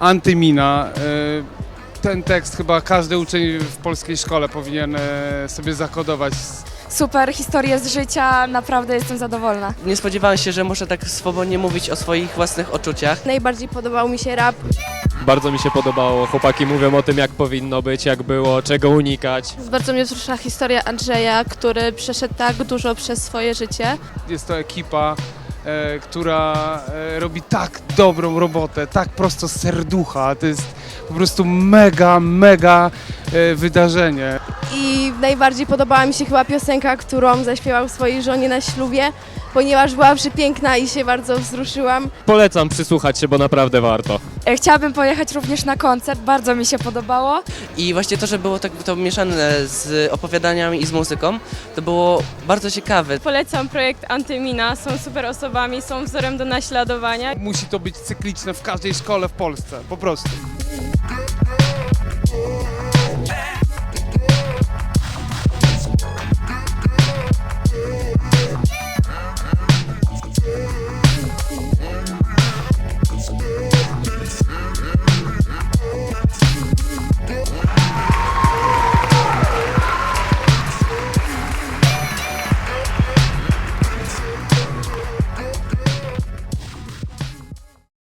Antymina. E, Ten tekst chyba każdy uczeń w polskiej szkole powinien e, sobie zakodować. Super historie z życia, naprawdę jestem zadowolona. Nie spodziewałem się, że muszę tak swobodnie mówić o swoich własnych uczuciach. Najbardziej podobał mi się rap. Bardzo mi się podobało. Chłopaki mówią o tym, jak powinno być, jak było, czego unikać. Bardzo mnie wzruszyła historia Andrzeja, który przeszedł tak dużo przez swoje życie. Jest to ekipa, która e, robi tak dobrą robotę, tak prosto z serducha. To jest po prostu mega, mega e, wydarzenie. I najbardziej podobała mi się chyba piosenka, którą zaśpiewał swojej żonie na ślubie, ponieważ była przepiękna i się bardzo wzruszyłam. Polecam przysłuchać się, bo naprawdę warto. E, Chciałabym pojechać również na koncert, bardzo mi się podobało. I właśnie to, że było tak to mieszane z opowiadaniami i z muzyką, to było bardzo ciekawe. Polecam projekt Antymina, są super osobami, są wzorem do naśladowania. Musi to być cykliczne w każdej szkole w Polsce, po prostu. get